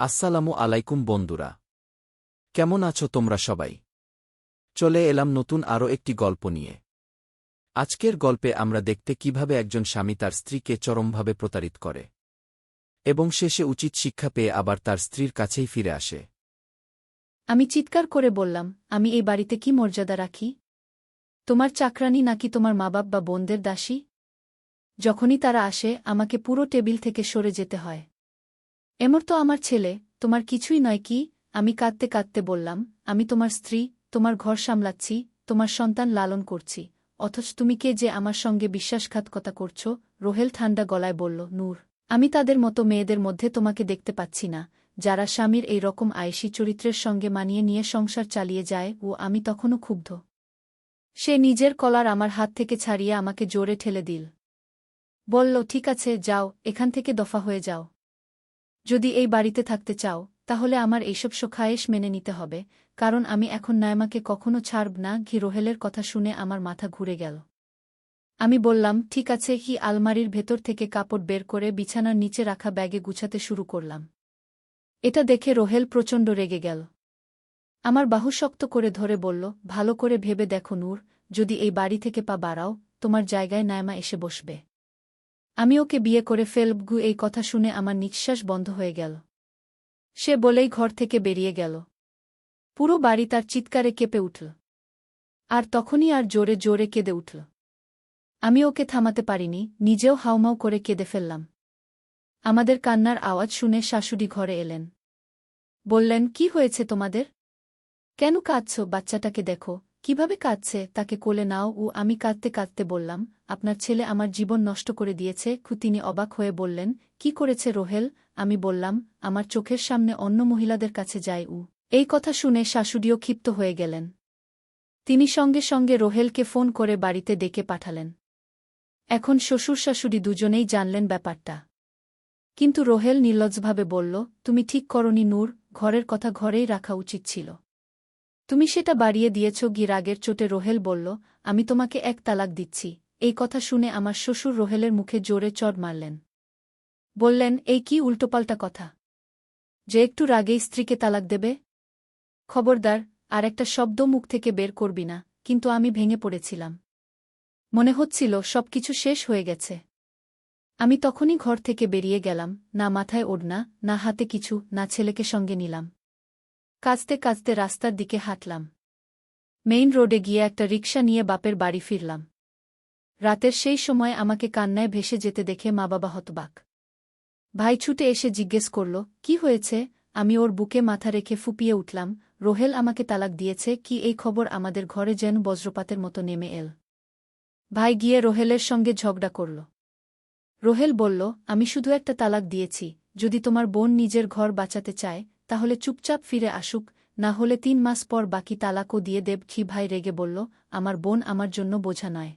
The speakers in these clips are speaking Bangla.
আসসালামু আলাইকুম বন্ধুরা। কেমন আছো তোমরা সবাই? চলে এলাম নতুন আরও একটি গল্প নিয়ে। আজকের গল্পে আমরা দেখতে কীভাবে একজন স্বামী তার স্ত্রীকে চরমভাবে প্রতারিত করে এবং শেষে উচিত শিক্ষা পেয়ে আবার তার স্ত্রীর কাছেই ফিরে আসে। আমি চিৎকার করে বললাম, আমি এই বাড়িতে কি মর্যাদা রাখি? তোমার চাকরানি নাকি তোমার মা বাপ বা বোনদের দাসী? যখনই তারা আসে, আমাকে পুরো টেবিল থেকে সরে যেতে হয়। এমর তো আমার ছেলে, তোমার কিছুই নয় কি? আমি কাঁদতে কাঁদতে বললাম, আমি তোমার স্ত্রী, তোমার ঘর সামলাচ্ছি, তোমার সন্তান লালন করছি। অথচ তুমি কে যে আমার সঙ্গে বিশ্বাসঘাতকতা করছ? রোহেল ঠান্ডা গলায় বলল, নূর, আমি তাদের মতো মেয়েদের মধ্যে তোমাকে দেখতে পাচ্ছি না। যারা স্বামীর এই রকম আয়েসি চরিত্রের সঙ্গে মানিয়ে নিয়ে সংসার চালিয়ে যায়, ও আমি তখনও ক্ষুব্ধ। সে নিজের কলার আমার হাত থেকে ছাড়িয়ে আমাকে জোরে ঠেলে দিল। বলল, ঠিক আছে, যাও, এখান থেকে দফা হয়ে যাও। যদি এই বাড়িতে থাকতে চাও, তাহলে আমার এইসব শোখায়েশ মেনে নিতে হবে, কারণ আমি এখন নায়মাকে কখনো ছাড়ব না, ঘি রোহেলের কথা শুনে আমার মাথা ঘুরে গেল। আমি বললাম, ঠিক আছে, কি আলমারির ভেতর থেকে কাপড় বের করে বিছানার নিচে রাখা ব্যাগে গুছাতে শুরু করলাম। এটা দেখে রোহেল প্রচণ্ড রেগে গেল। আমার বাহু শক্ত করে ধরে বলল, ভালো করে ভেবে দেখো নূর, যদি এই বাড়ি থেকে পা বাড়াও, তোমার জায়গায় নায়মা এসে বসবে। আমি ওকে বিয়ে করে ফেলবগু এই কথা শুনে আমার নিঃশ্বাস বন্ধ হয়ে গেল। সে বলেই ঘর থেকে বেরিয়ে গেল। পুরো বাড়ি তার চিৎকারে কেঁপে উঠল। আর তখনই আর জোরে জোরে কেঁদে উঠল। আমি ওকে থামাতে পারিনি, নিজেও হাউমাউ করে কেঁদে ফেললাম। আমাদের কান্নার আওয়াজ শুনে শাশুড়ি ঘরে এলেন। বললেন, কি হয়েছে তোমাদের? কেন কাঁদছ? বাচ্চাটাকে দেখো কীভাবে কাঁদছে, তাকে কোলে নাও ও আমি কাঁদতে কাঁদতে বললাম, আপনার ছেলে আমার জীবন নষ্ট করে দিয়েছে তিনি অবাক হয়ে বললেন, কি করেছে রোহেল? আমি বললাম, আমার চোখের সামনে অন্য মহিলাদের কাছে যায় উ। এই কথা শুনে শাশুড়িও ক্ষিপ্ত হয়ে গেলেন। তিনি সঙ্গে সঙ্গে রোহেলকে ফোন করে বাড়িতে ডেকে পাঠালেন। এখন শ্বশুর শাশুড়ি দুজনেই জানলেন ব্যাপারটা। কিন্তু রোহেল নির্লজ্জভাবে বলল, তুমি ঠিক করনি নূর, ঘরের কথা ঘরেই রাখা উচিত ছিল। তুমি সেটা বাড়িয়ে দিয়েছ। গি রাগের চোটে রোহেল বলল, আমি তোমাকে এক তালাক দিচ্ছি। এই কথা শুনে আমার শ্বশুর রোহেলের মুখে জোরে চড় মারলেন। বললেন, এই কি উল্টোপাল্টা কথা? যে একটু রাগেই স্ত্রীকে তালাক দেবে? খবরদার, আর একটা শব্দ মুখ থেকে বের করবি না, কিন্তু আমি ভেঙে পড়েছিলাম। মনে হচ্ছিল সবকিছু শেষ হয়ে গেছে। আমি তখনই ঘর থেকে বেরিয়ে গেলাম, না মাথায় ওড়না, না হাতে কিছু, না ছেলেকে সঙ্গে নিলাম। কাঁচতে কাঁচতে রাস্তার দিকে হাঁটলাম। মেইন রোডে গিয়ে একটা রিক্সা নিয়ে বাপের বাড়ি ফিরলাম। রাতের সেই সময় আমাকে কান্নায় ভেসে যেতে দেখে মা বাবা হতবাক। ভাই ছুটে এসে জিজ্ঞেস করল, কি হয়েছে? আমি ওর বুকে মাথা রেখে ফুপিয়ে উঠলাম। রোহেল আমাকে তালাক দিয়েছে। কি এই খবর আমাদের ঘরে যেন বজ্রপাতের মতো নেমে এল? ভাই গিয়ে রোহেলের সঙ্গে ঝগড়া করল। রোহেল বলল, আমি শুধু একটা তালাক দিয়েছি। যদি তোমার বোন নিজের ঘর বাঁচাতে চায় তাহলে চুপচাপ ফিরে আসুক, না হলে তিন মাস পর বাকি তালাকও দিয়ে দেব খি ভাই রেগে বলল, আমার বোন আমার জন্য বোঝা নয়।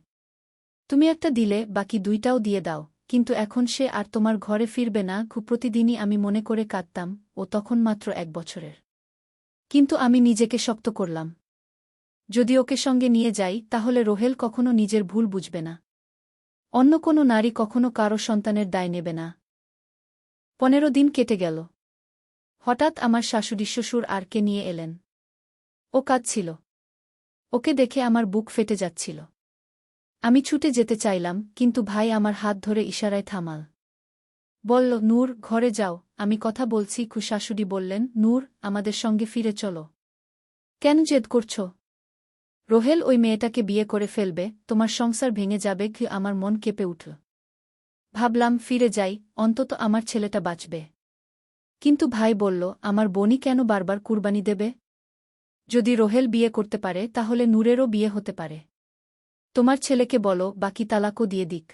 তুমি একটা দিলে, বাকি দুইটাও দিয়ে দাও, কিন্তু এখন সে আর তোমার ঘরে ফিরবে না খুব প্রতিদিনই আমি মনে করে কাঁদতাম, ও তখন মাত্র এক বছরের। কিন্তু আমি নিজেকে শক্ত করলাম। যদি ওকে সঙ্গে নিয়ে যাই, তাহলে রোহেল কখনো নিজের ভুল বুঝবে না। অন্য কোনো নারী কখনো কারও সন্তানের দায় নেবে না। পনেরো দিন কেটে গেল। হঠাৎ আমার শাশুড়ি শ্বশুর আরকে নিয়ে এলেন। ও কাঁদছিল। ওকে দেখে আমার বুক ফেটে যাচ্ছিল। আমি ছুটে যেতে চাইলাম, কিন্তু ভাই আমার হাত ধরে ইশারায় থামাল। বলল, নূর, ঘরে যাও। আমি কথা বলছি, খু শাশুড়ি বললেন, নূর, আমাদের সঙ্গে ফিরে চলো। কেন জেদ করছ? রোহেল ওই মেয়েটাকে বিয়ে করে ফেলবে, তোমার সংসার ভেঙে যাবে কি আমার মন কেঁপে উঠল। ভাবলাম, ফিরে যাই, অন্তত আমার ছেলেটা বাঁচবে। কিন্তু ভাই বলল, আমার বোনই কেন বারবার কুরবানি দেবে? যদি রোহেল বিয়ে করতে পারে, তাহলে নূরেরও বিয়ে হতে পারে। তোমার ছেলেকে বলো, বাকি তালাকও দিয়ে দিক।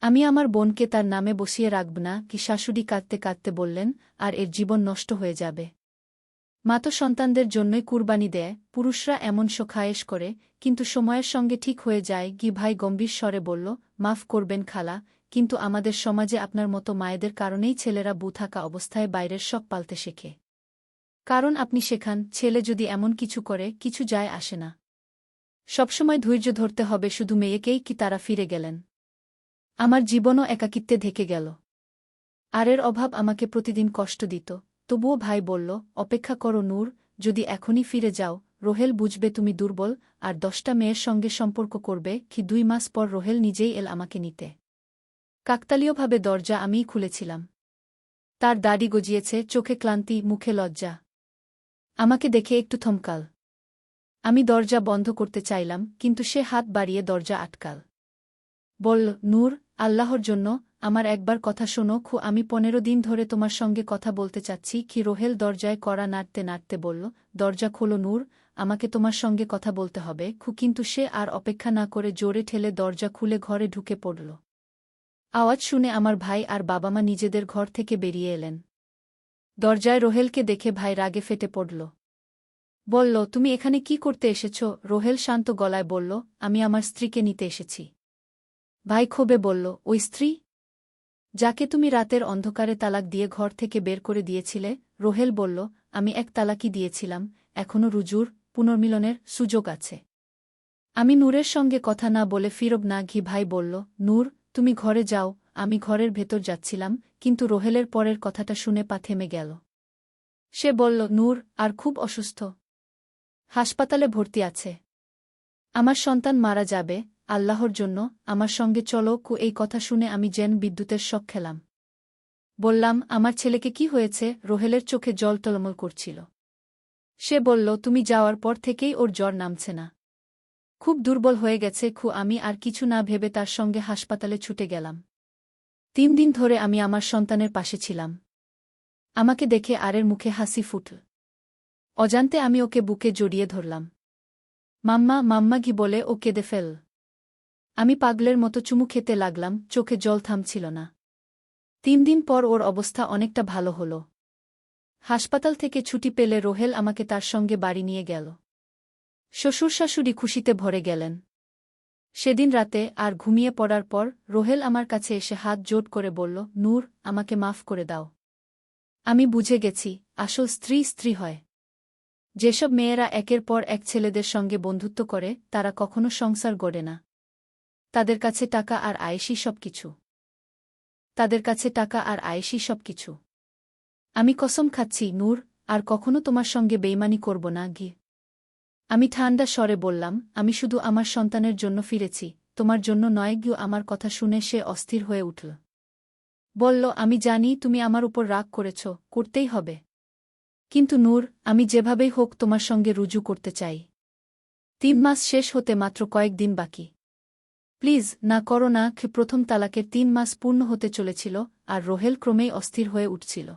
আমি আমার বোনকে তার নামে বসিয়ে রাখব না, কি শাশুড়ি কাঁদতে কাঁদতে বললেন, আর এর জীবন নষ্ট হয়ে যাবে। মা তো সন্তানদের জন্যই কুরবানি দেয়, পুরুষরা এমন শোখায়েশ করে, কিন্তু সময়ের সঙ্গে ঠিক হয়ে যায় গি ভাই গম্ভীর স্বরে বলল, মাফ করবেন খালা কিন্তু আমাদের সমাজে আপনার মতো মায়েদের কারণেই ছেলেরা বু থাকা অবস্থায় বাইরের সব পালতে শেখে। কারণ আপনি শেখান, ছেলে যদি এমন কিছু করে, কিছু যায় আসে না। সবসময় ধৈর্য ধরতে হবে শুধু মেয়েকেই কি তারা ফিরে গেলেন। আমার জীবনও একাকিত্বে ঢেকে গেল। আরের অভাব আমাকে প্রতিদিন কষ্ট দিত। তবুও ভাই বলল, অপেক্ষা করো নূর, যদি এখনই ফিরে যাও, রোহেল বুঝবে তুমি দুর্বল, আর দশটা মেয়ের সঙ্গে সম্পর্ক করবে, কি দুই মাস পর রোহেল নিজেই এল আমাকে নিতে। কাকতালীয়ভাবে দরজা আমিই খুলেছিলাম। তার দাড়ি গজিয়েছে, চোখে ক্লান্তি, মুখে লজ্জা। আমাকে দেখে একটু থমকাল। আমি দরজা বন্ধ করতে চাইলাম, কিন্তু সে হাত বাড়িয়ে দরজা আটকাল। বলল, নূর, আল্লাহর জন্য আমার একবার কথা শোনো, খু আমি পনেরো দিন ধরে তোমার সঙ্গে কথা বলতে চাচ্ছি, কি রোহেল দরজায় কড়া নাড়তে নাড়তে বলল, দরজা খোলো নূর, আমাকে তোমার সঙ্গে কথা বলতে হবে খু। কিন্তু সে আর অপেক্ষা না করে জোরে ঠেলে দরজা খুলে ঘরে ঢুকে পড়ল। আওয়াজ শুনে আমার ভাই আর বাবা মা নিজেদের ঘর থেকে বেরিয়ে এলেন। দরজায় রোহেলকে দেখে ভাই রাগে ফেটে পড়ল। বলল, তুমি এখানে কি করতে এসেছ? রোহেল শান্ত গলায় বলল, আমি আমার স্ত্রীকে নিতে এসেছি। ভাই ক্ষোভে বলল, ওই স্ত্রী? যাকে তুমি রাতের অন্ধকারে তালাক দিয়ে ঘর থেকে বের করে দিয়েছিলে? রোহেল বলল, আমি এক তালাকি দিয়েছিলাম। এখনও রুজুর, পুনর্মিলনের সুযোগ আছে। আমি নূরের সঙ্গে কথা না বলে ফিরব না, ঘি ভাই বলল, নূর তুমি ঘরে যাও, আমি ঘরের ভেতর যাচ্ছিলাম, কিন্তু রোহেলের পরের কথাটা শুনে পা থেমে গেল। সে বলল, নূর, আর খুব অসুস্থ। হাসপাতালে ভর্তি আছে। আমার সন্তান মারা যাবে, আল্লাহর জন্য, আমার সঙ্গে চলো, কু, এই কথা শুনে আমি যেন বিদ্যুতের শখ খেলাম। বললাম, আমার ছেলেকে কি হয়েছে? রোহেলের চোখে জল টলমল করছিল। সে বলল, তুমি যাওয়ার পর থেকেই ওর জ্বর নামছে না। খুব দুর্বল হয়ে গেছে খু, আমি আর কিছু না ভেবে তার সঙ্গে হাসপাতালে ছুটে গেলাম। তিন দিন ধরে আমি আমার সন্তানের পাশে ছিলাম। আমাকে দেখে আরের মুখে হাসি ফুটল। অজান্তে আমি ওকে বুকে জড়িয়ে ধরলাম। মাম্মা মাম্মা ঘি বলে ও কেঁদে ফেল। আমি পাগলের মতো চুমু খেতে লাগলাম, চোখে জল থামছিল না। তিন দিন পর ওর অবস্থা অনেকটা ভালো হল। হাসপাতাল থেকে ছুটি পেলে রোহেল আমাকে তার সঙ্গে বাড়ি নিয়ে গেল। শ্বশুর শাশুড়ি খুশিতে ভরে গেলেন। সেদিন রাতে আর ঘুমিয়ে পড়ার পর রোহেল আমার কাছে এসে হাত জোট করে বলল, নূর, আমাকে মাফ করে দাও। আমি বুঝে গেছি, আসল স্ত্রী স্ত্রী হয়। যেসব মেয়েরা একের পর এক ছেলেদের সঙ্গে বন্ধুত্ব করে, তারা কখনো সংসার গড়ে না। তাদের কাছে টাকা আর আয়েসই সব কিছু তাদের কাছে টাকা আর আয়েসই সব কিছু আমি কসম খাচ্ছি, নূর, আর কখনো তোমার সঙ্গে বেইমানি করব না গি আমি ঠান্ডা স্বরে বললাম, আমি শুধু আমার সন্তানের জন্য ফিরেছি, তোমার জন্য নয় গিয়ে আমার কথা শুনে সে অস্থির হয়ে উঠল। বলল, আমি জানি তুমি আমার উপর রাগ করেছ, করতেই হবে। কিন্তু নূর, আমি যেভাবেই হোক তোমার সঙ্গে রুজু করতে চাই। তিন মাস শেষ হতে মাত্র কয়েকদিন বাকি। প্লিজ, না করো না প্রথম তালাকের তিন মাস পূর্ণ হতে চলেছিল, আর রোহেল ক্রমেই অস্থির হয়ে উঠছিল।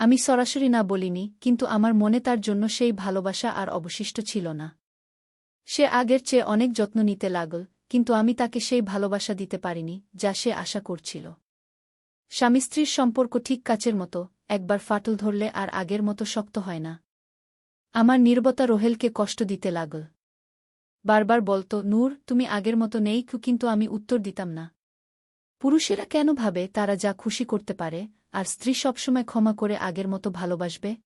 আমি সরাসরি না বলিনি, কিন্তু আমার মনে তার জন্য সেই ভালোবাসা আর অবশিষ্ট ছিল না। সে আগের চেয়ে অনেক যত্ন নিতে লাগল, কিন্তু আমি তাকে সেই ভালোবাসা দিতে পারিনি, যা সে আশা করছিল। স্বামী স্ত্রীর সম্পর্ক ঠিক কাচের মতো, একবার ফাটল ধরলে আর আগের মতো শক্ত হয় না। আমার নির্বতা রোহেলকে কষ্ট দিতে লাগল। বারবার বলতো, নূর, তুমি আগের মতো নেই, কিন্তু আমি উত্তর দিতাম না। পুরুষেরা কেন ভাবে, তারা যা খুশি করতে পারে আর স্ত্রী সবসময় ক্ষমা করে আগের মতো ভালোবাসবে?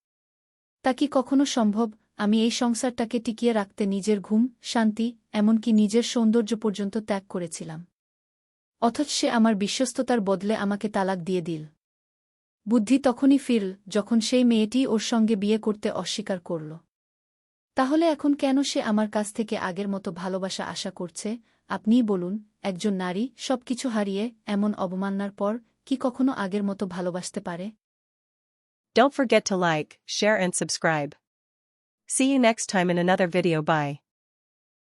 তা কি কখনো সম্ভব? আমি এই সংসারটাকে টিকিয়ে রাখতে নিজের ঘুম, শান্তি, এমনকি নিজের সৌন্দর্য পর্যন্ত ত্যাগ করেছিলাম। অথচ সে আমার বিশ্বস্ততার বদলে আমাকে তালাক দিয়ে দিল। বুদ্ধি তখনই ফিরল যখন সেই মেয়েটি ওর সঙ্গে বিয়ে করতে অস্বীকার করল। তাহলে এখন কেন সে আমার কাছ থেকে আগের মতো ভালোবাসা আশা করছে? আপনিই বলুন, একজন নারী, সবকিছু হারিয়ে এমন অবমাননার পর কি কখনো আগের মতো ভালোবাসতে পারে Don't forget to like, share and subscribe. See you next time in another video bye.